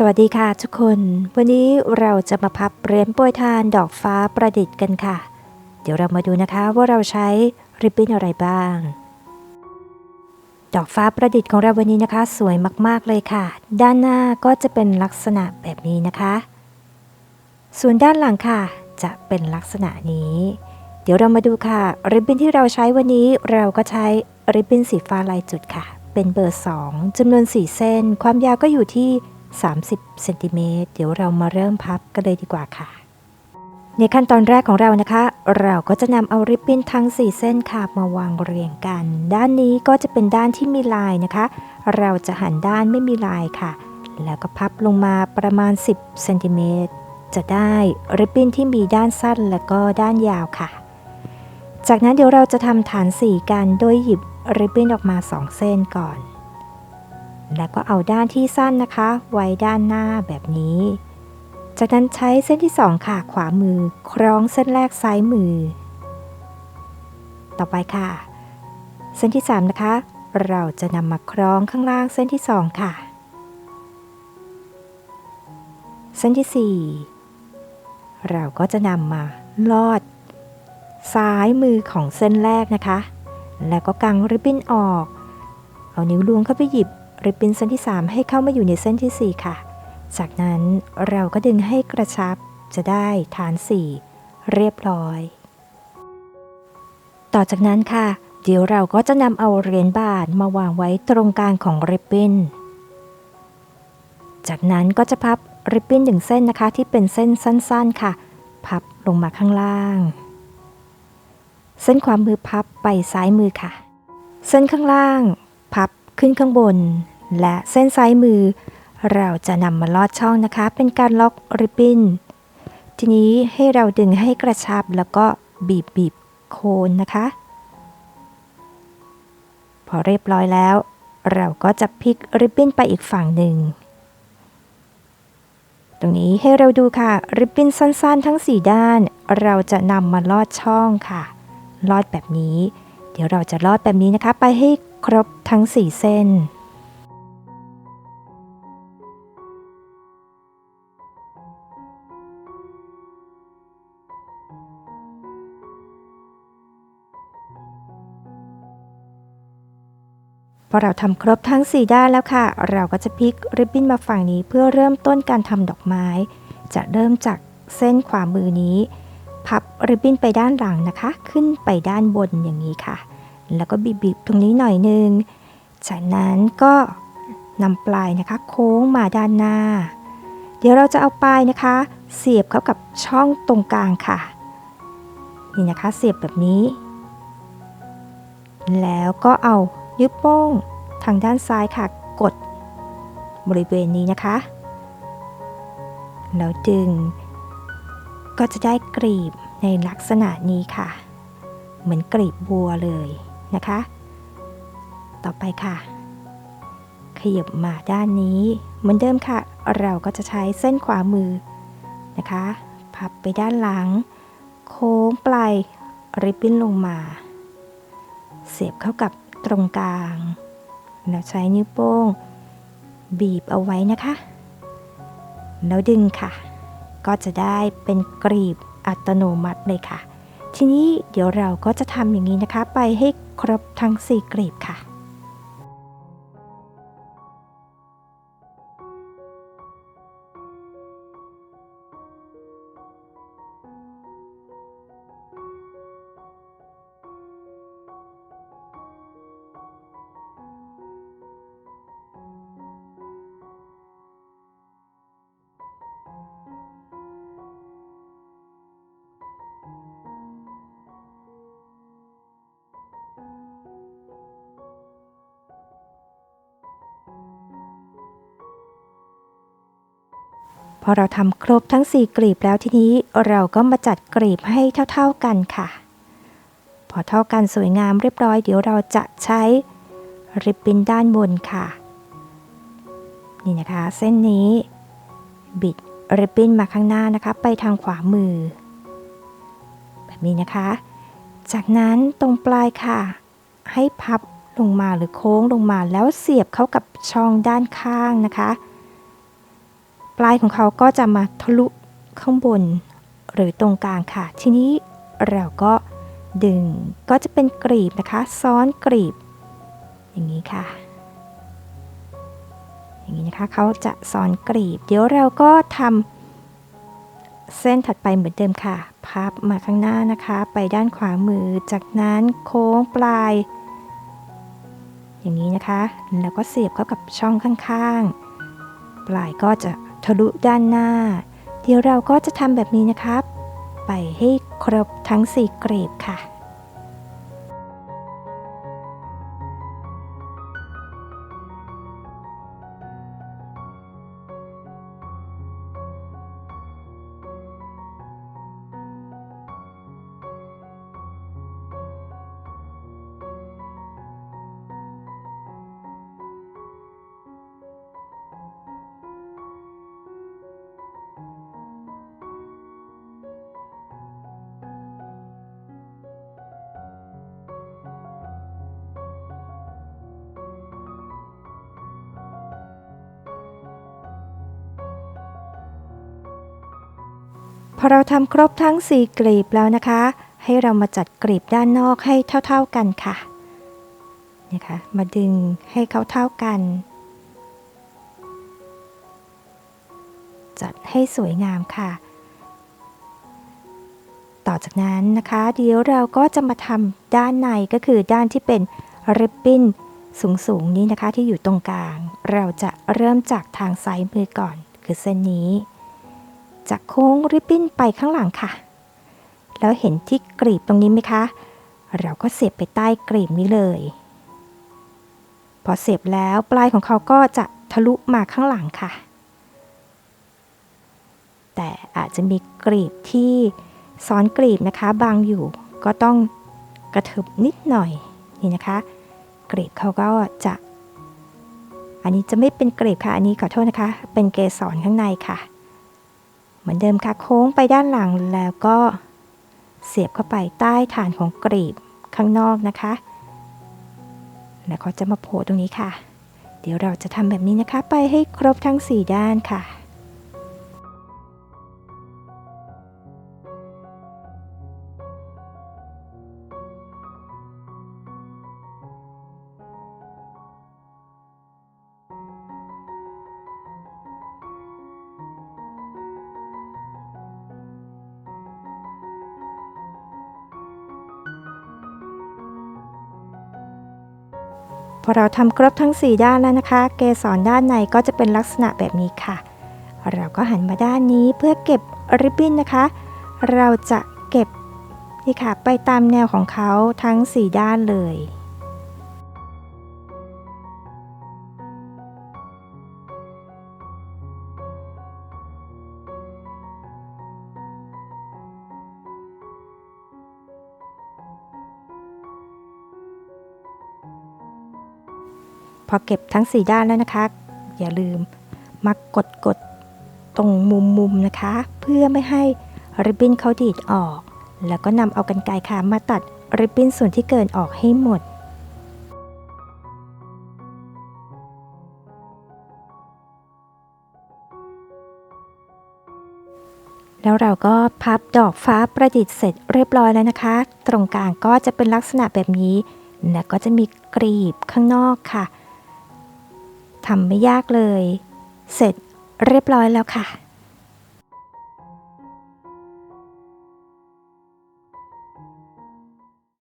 สวัสดีค่ะทุกคน วันนี้เราจะมาพับเหรียญปรยทานดอกฟ้าประดิษฐ์กันค่ะ เดี๋ยวเรามาดูนะคะว่าเราใช้ริบบิ้นอะไรบ้าง ดอกฟ้าประดิษฐ์ของเราวันนี้นะคะ สวยมากๆเลยค่ะ ด้านหน้าก็จะเป็นลักษณะแบบนี้นะคะ ส่วนด้านหลังค่ะ จะเป็นลักษณะนี้ เดี๋ยวเรามาดูค่ะ ริบบิ้นที่เราใช้วันนี้เราก็ใช้ริบบิ้นสีฟ้าลายจุดค่ะ เป็นเบอร์ 2จำนวน 4 เส้น ความยาวก็อยู่ที่ 30เซนติเมตรเดี๋ยวเรามาเริ่มพับกันเลยดีกว่าค่ะ ในขั้นตอนแรกของเรานะคะ เราก็จะนำเอาริบบิ้นทั้ง 4 เส้นค่ะมาวางเรียงกัน ด้านนี้ก็จะเป็นด้านที่มีลายนะคะ เราจะหันด้านไม่มีลายค่ะ แล้วก็พับลงมาประมาณ 10เซนติเมตรจะได้ริบบิ้นที่มีด้านสั้นและก็ด้านยาวค่ะ จากนั้นเดี๋ยวเราจะทำฐานสีกันโดยหยิบริบบิ้นออกมา 2 เส้นก่อน แล้วก็เอาด้านที่สั้นนะคะ ไว้ด้านหน้าแบบนี้ จากนั้นใช้เส้นที่ 2 ค่ะ ขวามือ คล้องเส้นแรกซ้ายมือ ต่อไปค่ะ เส้นที่ 3 นะคะ เราจะนำมาคล้องข้างล่างเส้นที่ 2 ค่ะ เส้นที่ 4 เราก็จะนำมาลอด ซ้ายมือของเส้นแรกนะคะ แล้วก็กางริบบิ้นออก เอานิ้วล้วงเข้าไปหยิบ ริบบิ้นเส้นที่ 3 ให้เข้ามาอยู่ในเส้นที่ 4 ค่ะ จากนั้นเราก็ดึงให้กระชับจะได้ฐาน 4 เรียบร้อย ต่อจากนั้นค่ะ เดี๋ยวเราก็จะนำเอาเหรียญบาทมาวางไว้ตรงกลางของริบบิ้น จากนั้นก็จะพับริบบิ้นหนึ่งเส้นนะคะที่เป็นเส้นสั้นๆค่ะ พับลงมาข้างล่าง เส้นความมือพับไปซ้ายมือค่ะ เส้นข้างล่าง พับ ขึ้นข้างบน และเส้นซ้ายมือ เราจะนำมาลอดช่องนะคะ เป็นการล็อกริบบิ้น ทีนี้ให้เราดึงให้กระชับแล้วก็บีบบีบโคนนะคะ พอเรียบร้อยแล้ว เราก็จะพลิกริบบิ้นไปอีกฝั่งหนึ่ง ตรงนี้ให้เราดูค่ะ ริบบิ้นสั้นๆ ทั้ง 4 ด้าน เราจะนำมาลอดช่องค่ะ ลอดแบบนี้ เดี๋ยวเราจะลอดแบบนี้นะคะ ไปให้ ครบทั้ง4เส้น พอเราทำครบทั้ง 4 ด้านแล้วค่ะ เราก็จะพลิกริบบิ้นมาฝั่งนี้เพื่อเริ่มต้นการทำดอกไม้ จะเริ่มจากเส้นขวามือนี้ พับริบบิ้นไปด้านหลังนะคะ ขึ้นไปด้านบนอย่างนี้ค่ะ แล้วก็บีบๆตรงนี้หน่อยนึง จากนั้นก็นำปลายนะคะ โค้งมาด้านหน้า เดี๋ยวเราจะเอาปลายนะคะ เสียบเข้ากับช่องตรงกลางค่ะ นี่นะคะเสียบแบบนี้ แล้วก็เอานิ้วโป้งทางด้านซ้ายค่ะ กดบริเวณนี้นะคะ แล้วดึง ก็จะได้กรีบในลักษณะนี้ค่ะ เหมือนกรีบบัวเลย นะคะ ต่อไปค่ะ ขยับมาด้านนี้ เหมือนเดิมค่ะ เราก็จะใช้เส้นขวามือนะคะ พับไปด้านหลัง โค้งปลายริบบิ้นลงมา เสียบเข้ากับตรงกลาง แล้วใช้นิ้วโป้ง บีบเอาไว้นะคะ แล้วดึงค่ะ ก็จะได้เป็นกรีบอัตโนมัติเลยค่ะ ทีนี้เดี๋ยวเราก็จะทำอย่างนี้นะคะ ไปให้ ครบทั้ง 4 กลีบค่ะ อเราทำครบทั้ง 4 กลีบแล้วทีนี้เราก็มาจัดกลีบให้เท่าๆกันค่ะ พอเท่ากันสวยงามเรียบร้อยเดี๋ยวเราจะใช้ริบบิ้นด้านบนค่ะ นี่นะคะ เส้นนี้ บิดริบบิ้นมาข้างหน้านะคะ ไปทางขวามือ แบบนี้นะคะ จากนั้นตรงปลายค่ะ ให้พับลงมาหรือโค้งลงมาแล้วเสียบเข้ากับช่องด้านข้างนะคะ ปลายของเขาก็จะมาทะลุข้างบน หรือตรงกลางค่ะ ทีนี้เราก็ดึงก็จะเป็นกรีบนะคะ ซ้อนกรีบ อย่างนี้ค่ะ อย่างนี้นะคะเขาจะซ้อนกรีบ เดี๋ยวเราก็ทำเส้นถัดไปเหมือนเดิมค่ะ พับมาข้างหน้านะคะ ไปด้านขวามือ จากนั้นโค้งปลาย อย่างนี้นะคะ แล้วก็เสียบเข้ากับช่องข้างๆ ปลายก็จะ ทะลุด้านหน้า เดี๋ยวเราก็จะทำแบบนี้นะครับ ไปให้ครบทั้ง4กรีบค่ะ พอเราทำครบทั้ง 4 กลีบแล้วนะคะ ให้เรามาจัดกลีบด้านนอกให้เท่า ๆกันค่ะนี่ค่ะ มาดึงให้เขาเท่ากัน จัดให้สวยงามค่ะ ต่อจากนั้นนะคะ เดี๋ยวเราก็จะมาทำด้านในก็คือด้านที่เป็นริบบิ้นสูงๆนี้นะคะที่อยู่ตรงกลาง เราจะเริ่มจากทางซ้ายมือก่อน คือเส้นนี้ จากโค้งริบบิ้นไปข้างหลังค่ะ แล้วเห็นที่กรีบตรงนี้ไหมคะ เราก็เสียบไปใต้กรีบนี้เลย พอเสียบแล้วปลายของเขาก็จะทะลุมาข้างหลังค่ะ แต่อาจจะมีกรีบที่ซ้อนกรีบนะคะบางอยู่ก็ต้องกระเถิบนิดหน่อยนี่นะคะ กรีบเขาก็จะ อันนี้จะไม่เป็นกรีบค่ะ อันนี้ขอโทษนะคะ เป็นเกสรข้างในค่ะ มือนเดิมค่ะโค้งไปด้านหลังแล้วก็เสียบเข้าไปใต้ฐานของกรีบข้างนอกนะคะ แล้วเขาจะมาโผล่ตรงนี้ค่ะ เดี๋ยวเราจะทำแบบนี้นะคะ ไปให้ครบทั้ง 4 ด้านค่ะ อเราทำครบทั้ง 4 ด้านแล้วนะคะ เกสรด้านในก็จะเป็นลักษณะแบบนี้ค่ะ เราก็หันมาด้านนี้เพื่อเก็บริบบิ้นนะคะ เราจะเก็บนี่ค่ะไปตามแนวของเขาทั้ง 4 ด้านเลย พอเก็บทั้ง 4 ด้านแล้วนะคะ อย่าลืมมากดกดตรงมุมมุมนะคะ เพื่อไม่ให้ริบบิ้นเขาดีดออก แล้วก็นำเอากันไกค่ะมาตัดริบบิ้นส่วนที่เกินออกให้หมดแล้วเราก็พับดอกฟ้าประดิษฐ์เสร็จเรียบร้อยแล้วนะคะ ตรงกลางก็จะเป็นลักษณะแบบนี้ และก็จะมีกรีบข้างนอกค่ะ ทำไม่ยากเลย เสร็จเรียบร้อยแล้วค่ะ